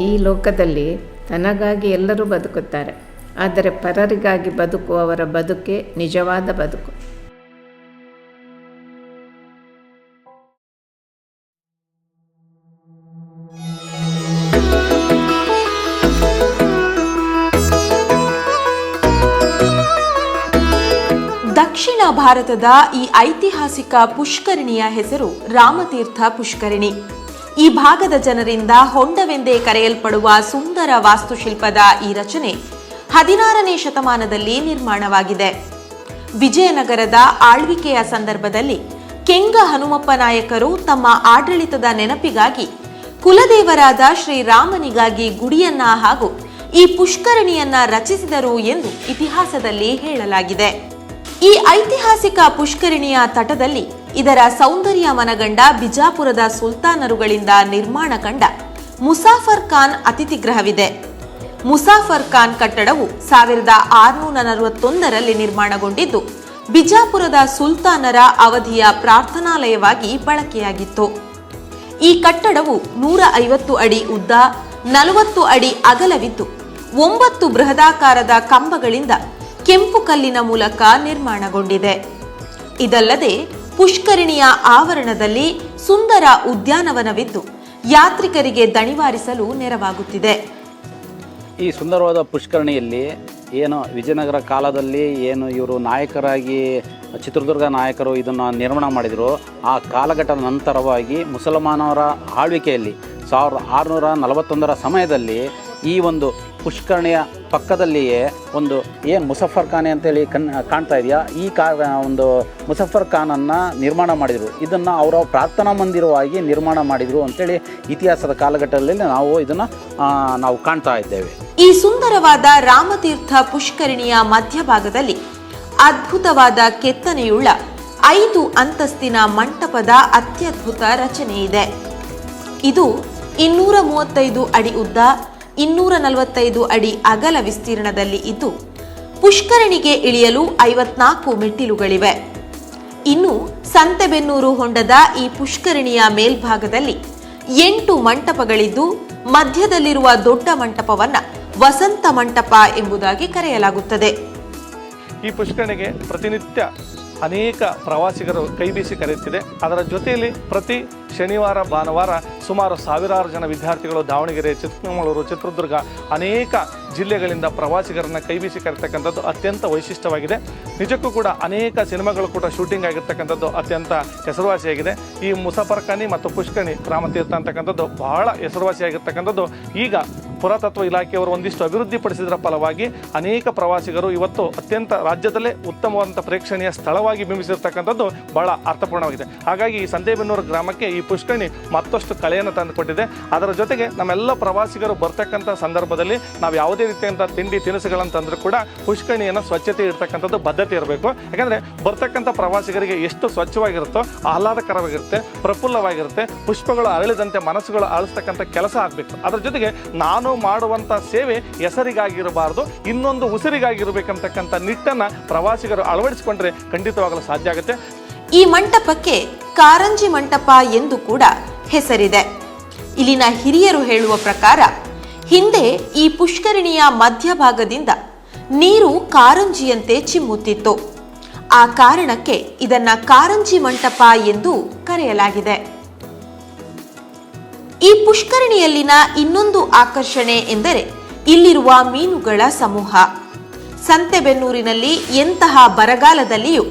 ಈ ಲೋಕದಲ್ಲಿ ತನಗಾಗಿ ಎಲ್ಲರೂ ಬದುಕುತ್ತಾರೆ. ಆದರೆ ಪರರಿಗಾಗಿ ಬದುಕುವವರ ಬದುಕೆ ನಿಜವಾದ ಬದುಕು. ದಕ್ಷಿಣ ಭಾರತದ ಈ ಐತಿಹಾಸಿಕ ಪುಷ್ಕರಣಿಯ ಹೆಸರು ರಾಮತೀರ್ಥ ಪುಷ್ಕರಿಣಿ. ಈ ಭಾಗದ ಜನರಿಂದ ಹೊಂಡವೆಂದೇ ಕರೆಯಲ್ಪಡುವ ಸುಂದರ ವಾಸ್ತುಶಿಲ್ಪದ ಈ ರಚನೆ ಹದಿನಾರನೇ ಶತಮಾನದಲ್ಲಿ ನಿರ್ಮಾಣವಾಗಿದೆ. ವಿಜಯನಗರದ ಆಳ್ವಿಕೆಯ ಸಂದರ್ಭದಲ್ಲಿ ಕೆಂಗ ಹನುಮಪ್ಪ ನಾಯಕರು ತಮ್ಮ ಆಡಳಿತದ ನೆನಪಿಗಾಗಿ ಕುಲದೇವರಾದ ಶ್ರೀರಾಮನಿಗಾಗಿ ಗುಡಿಯನ್ನ ಹಾಗೂ ಈ ಪುಷ್ಕರಣಿಯನ್ನ ರಚಿಸಿದರು ಎಂದು ಇತಿಹಾಸದಲ್ಲಿ ಹೇಳಲಾಗಿದೆ. ಈ ಐತಿಹಾಸಿಕ ಪುಷ್ಕರಿಣಿಯ ತಟದಲ್ಲಿ ಇದರ ಸೌಂದರ್ಯ ಮನಗಂಡ ಬಿಜಾಪುರದ ಸುಲ್ತಾನರುಗಳಿಂದ ನಿರ್ಮಾಣ ಕಂಡ ಮುಸಾಫರ್ ಖಾನ್ ಅತಿಥಿಗೃಹವಿದೆ ಮುಸಾಫರ್ ಖಾನ್ ಕಟ್ಟಡವು ಸಾವಿರದ ಆರುನೂರ ನಲವತ್ತೊಂದರಲ್ಲಿ ನಿರ್ಮಾಣಗೊಂಡಿದ್ದು, ಬಿಜಾಪುರದ ಸುಲ್ತಾನರ ಅವಧಿಯ ಪ್ರಾರ್ಥನಾಲಯವಾಗಿ ಬಳಕೆಯಾಗಿತ್ತು. ಈ ಕಟ್ಟಡವು ನೂರ ಐವತ್ತು ಅಡಿ ಉದ್ದ, ನಲವತ್ತು ಅಡಿ ಅಗಲವಿದ್ದು, ಒಂಬತ್ತು ಬೃಹದಾಕಾರದ ಕಂಬಗಳಿಂದ ಕೆಂಪು ಕಲ್ಲಿನ ಮೂಲಕ ನಿರ್ಮಾಣಗೊಂಡಿದೆ. ಇದಲ್ಲದೆ ಪುಷ್ಕರಿಣಿಯ ಆವರಣದಲ್ಲಿ ಸುಂದರ ಉದ್ಯಾನವನವಿದ್ದು, ಯಾತ್ರಿಕರಿಗೆ ದಣಿವಾರಿಸಲು ನೆರವಾಗುತ್ತಿದೆ. ಈ ಸುಂದರವಾದ ಪುಷ್ಕರಣಿಯಲ್ಲಿ ಏನು ವಿಜಯನಗರ ಕಾಲದಲ್ಲಿ ಏನು ಇವರು ನಾಯಕರಾಗಿ, ಚಿತ್ರದುರ್ಗ ನಾಯಕರು ಇದನ್ನು ನಿರ್ಮಾಣ ಮಾಡಿದರು, ಆ ಕಾಲಘಟ್ಟದ ನಂತರವಾಗಿ ಮುಸಲ್ಮಾನರ ಆಳ್ವಿಕೆಯಲ್ಲಿ ಸಾವಿರದ ಆರುನೂರ ನಲವತ್ತೊಂದರ ಸಮಯದಲ್ಲಿ ಈ ಒಂದು ಪುಷ್ಕರಣಿಯ ಪಕ್ಕದಲ್ಲಿಯೇ ಒಂದು ಏನು ಮುಸಫರ್ ಖಾನೆ ಅಂತೇಳಿ ಕನ್ ಕಾಣ್ತಾ ಇದೆಯಾ? ಈ ಕಾ ಒಂದು ಮುಸಫರ್ ಖಾನನ್ನು ನಿರ್ಮಾಣ ಮಾಡಿದರು. ಇದನ್ನು ಅವರ ಪ್ರಾರ್ಥನಾ ಮಂದಿರವಾಗಿ ನಿರ್ಮಾಣ ಮಾಡಿದರು ಅಂತೇಳಿ ಇತಿಹಾಸದ ಕಾಲಘಟ್ಟದಲ್ಲಿ ನಾವು ಇದನ್ನು ನಾವು ಕಾಣ್ತಾ ಇದ್ದೇವೆ. ಈ ಸುಂದರವಾದ ರಾಮತೀರ್ಥ ಪುಷ್ಕರಿಣಿಯ ಮಧ್ಯಭಾಗದಲ್ಲಿ ಅದ್ಭುತವಾದ ಕೆತ್ತನೆಯುಳ್ಳ ಐದು ಅಂತಸ್ತಿನ ಮಂಟಪದ ಅತ್ಯದ್ಭುತ ರಚನೆ ಇದೆ. ಇದು ಇನ್ನೂರ ಮೂವತ್ತೈದು ಅಡಿ ಉದ್ದ ಇನ್ನೂರ ನಲವತ್ತೈದು ಅಡಿ ಅಗಲ ವಿಸ್ತೀರ್ಣದಲ್ಲಿ ಇದ್ದು, ಪುಷ್ಕರಣಿಗೆ ಇಳಿಯಲು ಐವತ್ನಾಲ್ಕು ಮೆಟ್ಟಿಲುಗಳಿವೆ. ಇನ್ನು ಸಂತೆಬೆನ್ನೂರು ಹೊಂಡದ ಈ ಪುಷ್ಕರಣಿಯ ಮೇಲ್ಭಾಗದಲ್ಲಿ ಎಂಟು ಮಂಟಪಗಳಿದ್ದು, ಮಧ್ಯದಲ್ಲಿರುವ ದೊಡ್ಡ ಮಂಟಪವನ್ನ ವಸಂತ ಮಂಟಪ ಎಂಬುದಾಗಿ ಕರೆಯಲಾಗುತ್ತದೆ. ಈ ಪುಷ್ಕರಣಿಗೆ ಪ್ರತಿನಿತ್ಯ ಅನೇಕ ಪ್ರವಾಸಿಗರು ಕೈಬೀಸಿ ಕರೆಯುತ್ತಿದೆ. ಅದರ ಜೊತೆಯಲ್ಲಿ ಪ್ರತಿ ಶನಿವಾರ, ಭಾನುವಾರ ಸುಮಾರು ಸಾವಿರಾರು ಜನ ವಿದ್ಯಾರ್ಥಿಗಳು ದಾವಣಗೆರೆ ಚಿಕ್ಕಮಗಳೂರು ಚಿತ್ರದುರ್ಗ ಅನೇಕ ಜಿಲ್ಲೆಗಳಿಂದ ಪ್ರವಾಸಿಗರನ್ನ ಕೈಬೀಸಿ ಕರೆತಕ್ಕಂಥದ್ದು ಅತ್ಯಂತ ವೈಶಿಷ್ಟ್ಯವಾಗಿದೆ. ನಿಜಕ್ಕೂ ಕೂಡ ಅನೇಕ ಸಿನಿಮಾಗಳು ಕೂಡ ಶೂಟಿಂಗ್ ಆಗಿರ್ತಕ್ಕಂಥದ್ದು ಅತ್ಯಂತ ಹೆಸರುವಾಸಿಯಾಗಿದೆ. ಈ ಮುಸಫರ್ಖಾನಿ ಮತ್ತು ಪುಷ್ಕನಿ ಗ್ರಾಮ ತೀರ್ಥ ಅಂತಕ್ಕಂಥದ್ದು ಬಹಳ ಹೆಸರುವಾಸಿಯಾಗಿರ್ತಕ್ಕಂಥದ್ದು. ಈಗ ಪುರಾತತ್ವ ಇಲಾಖೆಯವರು ಒಂದಿಷ್ಟು ಅಭಿವೃದ್ಧಿಪಡಿಸಿದರ ಫಲವಾಗಿ ಅನೇಕ ಪ್ರವಾಸಿಗರು ಇವತ್ತು ಅತ್ಯಂತ ರಾಜ್ಯದಲ್ಲೇ ಉತ್ತಮವಾದಂಥ ಪ್ರೇಕ್ಷಣೀಯ ಸ್ಥಳವಾಗಿ ಬಿಂಬಿಸಿರ್ತಕ್ಕಂಥದ್ದು ಬಹಳ ಅರ್ಥಪೂರ್ಣವಾಗಿದೆ. ಹಾಗಾಗಿ ಈ ಸಂದೇಬೆನ್ನೂರು ಗ್ರಾಮಕ್ಕೆ ಈ ಪುಷ್ಕರಣಿ ಮತ್ತಷ್ಟು ಕಳೆಯನ್ನು ತಂದುಕೊಟ್ಟಿದೆ. ಅದರ ಜೊತೆಗೆ ನಮ್ಮೆಲ್ಲ ಪ್ರವಾಸಿಗರು ಬರ್ತಕ್ಕಂಥ ಸಂದರ್ಭದಲ್ಲಿ ನಾವು ಯಾವುದೇ ರೀತಿಯಂಥ ತಿಂಡಿ ತಿನಿಸುಗಳನ್ನು ತಂದರೂ ಕೂಡ ಪುಷ್ಕರಣಿಯನ್ನು ಸ್ವಚ್ಛತೆ ಇರ್ತಕ್ಕಂಥದ್ದು ಬದ್ಧತೆ ಇರಬೇಕು. ಯಾಕಂದರೆ ಬರ್ತಕ್ಕಂಥ ಪ್ರವಾಸಿಗರಿಗೆ ಎಷ್ಟು ಸ್ವಚ್ಛವಾಗಿರುತ್ತೋ, ಆಹ್ಲಾದಕರವಾಗಿರುತ್ತೆ, ಪ್ರಫುಲ್ಲವಾಗಿರುತ್ತೆ, ಪುಷ್ಪಗಳು ಅರಳಿದಂತೆ ಮನಸ್ಸುಗಳು ಅಳಿಸ್ತಕ್ಕಂಥ ಕೆಲಸ ಆಗಬೇಕು. ಅದರ ಜೊತೆಗೆ ನಾನು ಮಾಡುವಂಥ ಸೇವೆ ಹೆಸರಿಗಾಗಿರಬಾರ್ದು. ಇನ್ನೊಂದು ಉಸಿರಿಗಾಗಿರಬೇಕಂತಕ್ಕಂಥ ನಿಟ್ಟನ್ನು ಪ್ರವಾಸಿಗರು ಅಳವಡಿಸಿಕೊಂಡ್ರೆ ಖಂಡಿತವಾಗಲು ಸಾಧ್ಯ ಆಗುತ್ತೆ. ಈ ಮಂಟಪಕ್ಕೆ ಕಾರಂಜಿ ಮಂಟಪ ಎಂದು ಕೂಡ ಹೆಸರಿದೆ. ಇಲ್ಲಿನ ಹಿರಿಯರು ಹೇಳುವ ಪ್ರಕಾರ, ಹಿಂದೆ ಈ ಪುಷ್ಕರಿಣಿಯ ಮಧ್ಯಭಾಗದಿಂದ ನೀರು ಕಾರಂಜಿಯಂತೆ ಚಿಮ್ಮುತ್ತಿತ್ತು. ಆ ಕಾರಣಕ್ಕೆ ಇದನ್ನ ಕಾರಂಜಿ ಮಂಟಪ ಎಂದು ಕರೆಯಲಾಗಿದೆ. ಈ ಪುಷ್ಕರಣಿಯಲ್ಲಿನ ಇನ್ನೊಂದು ಆಕರ್ಷಣೆ ಎಂದರೆ ಇಲ್ಲಿರುವ ಮೀನುಗಳ ಸಮೂಹ. ಸಂತೆಬೆನ್ನೂರಿನಲ್ಲಿ ಎಂತಹ ಬರಗಾಲದಲ್ಲಿಯೂ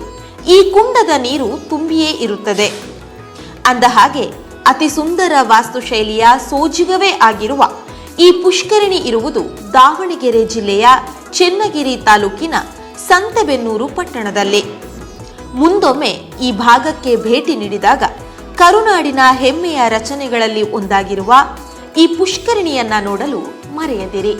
ಈ ಕುಂಡದ ನೀರು ತುಂಬಿಯೇ ಇರುತ್ತದೆ. ಅಂದ ಹಾಗೆ ಅತಿ ಸುಂದರ ವಾಸ್ತುಶೈಲಿಯ ಸೋಜಿಗವೇ ಆಗಿರುವ ಈ ಪುಷ್ಕರಣಿ ಇರುವುದು ದಾವಣಗೆರೆ ಜಿಲ್ಲೆಯ ಚೆನ್ನಗಿರಿ ತಾಲೂಕಿನ ಸಂತೆಬೆನ್ನೂರು ಪಟ್ಟಣದಲ್ಲಿ. ಮುಂದೊಮ್ಮೆ ಈ ಭಾಗಕ್ಕೆ ಭೇಟಿ ನೀಡಿದಾಗ ಕರುನಾಡಿನ ಹೆಮ್ಮೆಯ ರಚನೆಗಳಲ್ಲಿ ಒಂದಾಗಿರುವ ಈ ಪುಷ್ಕರಣಿಯನ್ನ ನೋಡಲು ಮರೆಯದಿರಿ.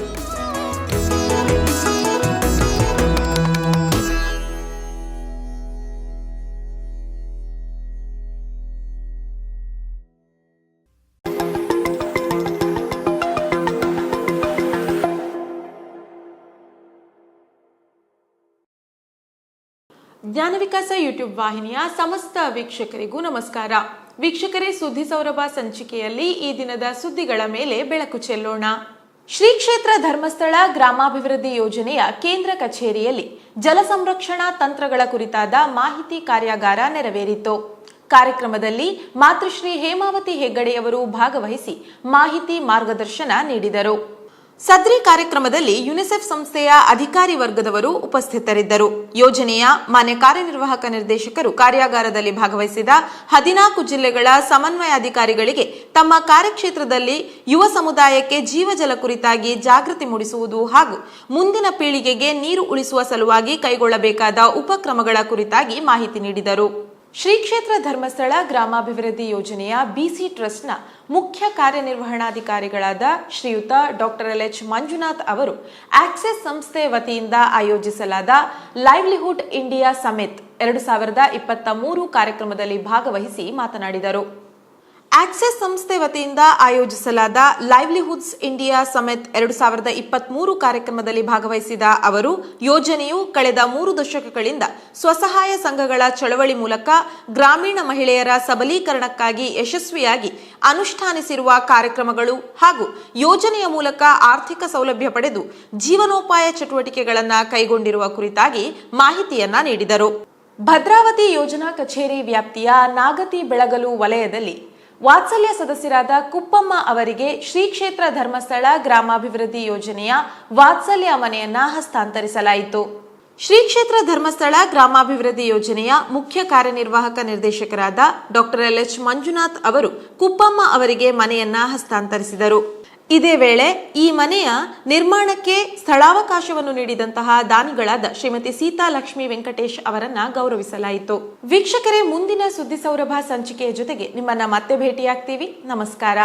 ಜ್ಞಾನ ವಿಕಾಸ ಯೂಟ್ಯೂಬ್ ವಾಹಿನಿಯ ಸಮಸ್ತ ವೀಕ್ಷಕರಿಗೂ ನಮಸ್ಕಾರ. ವೀಕ್ಷಕರೇ, ಸುದ್ದಿ ಸೌರಭ ಸಂಚಿಕೆಯಲ್ಲಿ ಈ ದಿನದ ಸುದ್ದಿಗಳ ಮೇಲೆ ಬೆಳಕು ಚೆಲ್ಲೋಣ. ಶ್ರೀ ಕ್ಷೇತ್ರ ಧರ್ಮಸ್ಥಳ ಗ್ರಾಮಾಭಿವೃದ್ಧಿ ಯೋಜನೆಯ ಕೇಂದ್ರ ಕಚೇರಿಯಲ್ಲಿ ಜಲ ಸಂರಕ್ಷಣಾ ತಂತ್ರಗಳ ಕುರಿತಾದ ಮಾಹಿತಿ ಕಾರ್ಯಾಗಾರ ನೆರವೇರಿತು. ಕಾರ್ಯಕ್ರಮದಲ್ಲಿ ಮಾತೃಶ್ರೀ ಹೇಮಾವತಿ ಹೆಗ್ಗಡೆಯವರು ಭಾಗವಹಿಸಿ ಮಾಹಿತಿ ಮಾರ್ಗದರ್ಶನ ನೀಡಿದರು. ಸದ್ರಿ ಕಾರ್ಯಕ್ರಮದಲ್ಲಿ ಯುನಿಸೆಫ್ ಸಂಸ್ಥೆಯ ಅಧಿಕಾರಿ ವರ್ಗದವರು ಉಪಸ್ಥಿತರಿದ್ದರು. ಯೋಜನೆಯ ಮಾನ್ಯ ಕಾರ್ಯನಿರ್ವಾಹಕ ನಿರ್ದೇಶಕರು ಕಾರ್ಯಾಗಾರದಲ್ಲಿ ಭಾಗವಹಿಸಿದ ಹದಿನಾಲ್ಕು ಜಿಲ್ಲೆಗಳ ಸಮನ್ವಯ ಅಧಿಕಾರಿಗಳಿಗೆ ತಮ್ಮ ಕಾರ್ಯಕ್ಷೇತ್ರದಲ್ಲಿ ಯುವ ಸಮುದಾಯಕ್ಕೆ ಜೀವಜಲ ಕುರಿತಾಗಿ ಜಾಗೃತಿ ಮೂಡಿಸುವುದು ಹಾಗೂ ಮುಂದಿನ ಪೀಳಿಗೆಗೆ ನೀರು ಉಳಿಸುವ ಸಲುವಾಗಿ ಕೈಗೊಳ್ಳಬೇಕಾದ ಉಪಕ್ರಮಗಳ ಕುರಿತಾಗಿ ಮಾಹಿತಿ ನೀಡಿದರು. ಶ್ರೀ ಕ್ಷೇತ್ರ ಧರ್ಮಸ್ಥಳ ಗ್ರಾಮಾಭಿವೃದ್ಧಿ ಯೋಜನೆಯ ಬಿಸಿ ಟ್ರಸ್ಟ್ನ ಮುಖ್ಯ ಕಾರ್ಯನಿರ್ವಹಣಾಧಿಕಾರಿಗಳಾದ ಶ್ರೀಯುತ ಡಾಕ್ಟರ್ ಎಲ್ ಎಚ್ ಮಂಜುನಾಥ್ ಅವರು ಆಕ್ಸೆಸ್ ಸಂಸ್ಥೆ ವತಿಯಿಂದ ಆಯೋಜಿಸಲಾದ ಲೈವ್ಲಿಹುಡ್ ಇಂಡಿಯಾ ಸಮಿತ್ ಎರಡು ಸಾವಿರದ ಇಪ್ಪತ್ತ ಮೂರು ಕಾರ್ಯಕ್ರಮದಲ್ಲಿ ಭಾಗವಹಿಸಿ ಮಾತನಾಡಿದರು. ಆಕ್ಸೆಸ್ ಸಂಸ್ಥೆ ವತಿಯಿಂದ ಆಯೋಜಿಸಲಾದ ಲೈವ್ಲಿಹುಡ್ಸ್ ಇಂಡಿಯಾ ಸಮಿತ್ ಎರಡು ಸಾವಿರದ ಇಪ್ಪತ್ಮೂರು ಕಾರ್ಯಕ್ರಮದಲ್ಲಿ ಭಾಗವಹಿಸಿದ ಅವರು, ಯೋಜನೆಯು ಕಳೆದ ಮೂರು ದಶಕಗಳಿಂದ ಸ್ವಸಹಾಯ ಸಂಘಗಳ ಚಳವಳಿ ಮೂಲಕ ಗ್ರಾಮೀಣ ಮಹಿಳೆಯರ ಸಬಲೀಕರಣಕ್ಕಾಗಿ ಯಶಸ್ವಿಯಾಗಿ ಅನುಷ್ಠಾನಿಸಿರುವ ಕಾರ್ಯಕ್ರಮಗಳು ಹಾಗೂ ಯೋಜನೆಯ ಮೂಲಕ ಆರ್ಥಿಕ ಸೌಲಭ್ಯ ಪಡೆದು ಜೀವನೋಪಾಯ ಚಟುವಟಿಕೆಗಳನ್ನು ಕೈಗೊಂಡಿರುವ ಕುರಿತಾಗಿ ಮಾಹಿತಿಯನ್ನ ನೀಡಿದರು. ಭದ್ರಾವತಿ ಯೋಜನಾ ಕಚೇರಿ ವ್ಯಾಪ್ತಿಯ ನಾಗತಿ ಬೆಳಗಲು ವಲಯದಲ್ಲಿ ವಾತ್ಸಲ್ಯ ಸದಸ್ಯರಾದ ಕುಪ್ಪಮ್ಮ ಅವರಿಗೆ ಶ್ರೀ ಕ್ಷೇತ್ರ ಧರ್ಮಸ್ಥಳ ಗ್ರಾಮಾಭಿವೃದ್ಧಿ ಯೋಜನೆಯ ವಾತ್ಸಲ್ಯ ಮನೆಯನ್ನ ಹಸ್ತಾಂತರಿಸಲಾಯಿತು. ಶ್ರೀ ಕ್ಷೇತ್ರ ಧರ್ಮಸ್ಥಳ ಗ್ರಾಮಾಭಿವೃದ್ಧಿ ಯೋಜನೆಯ ಮುಖ್ಯ ಕಾರ್ಯನಿರ್ವಾಹಕ ನಿರ್ದೇಶಕರಾದ ಡಾಕ್ಟರ್ ಎಲ್ ಎಚ್ ಮಂಜುನಾಥ್ ಅವರು ಕುಪ್ಪಮ್ಮ ಅವರಿಗೆ ಮನೆಯನ್ನ ಹಸ್ತಾಂತರಿಸಿದರು. ಇದೇ ವೇಳೆ ಈ ಮನೆಯ ನಿರ್ಮಾಣಕ್ಕೆ ಸ್ಥಳಾವಕಾಶವನ್ನು ನೀಡಿದಂತಹ ದಾನಿಗಳಾದ ಶ್ರೀಮತಿ ಸೀತಾ ಲಕ್ಷ್ಮಿ ವೆಂಕಟೇಶ್ ಅವರನ್ನ ಗೌರವಿಸಲಾಯಿತು. ವೀಕ್ಷಕರೇ, ಮುಂದಿನ ಸುದ್ದಿ ಸೌರಭ ಸಂಚಿಕೆಯ ಜೊತೆಗೆ ನಿಮ್ಮನ್ನ ಮತ್ತೆ ಭೇಟಿಯಾಗ್ತೀವಿ. ನಮಸ್ಕಾರ.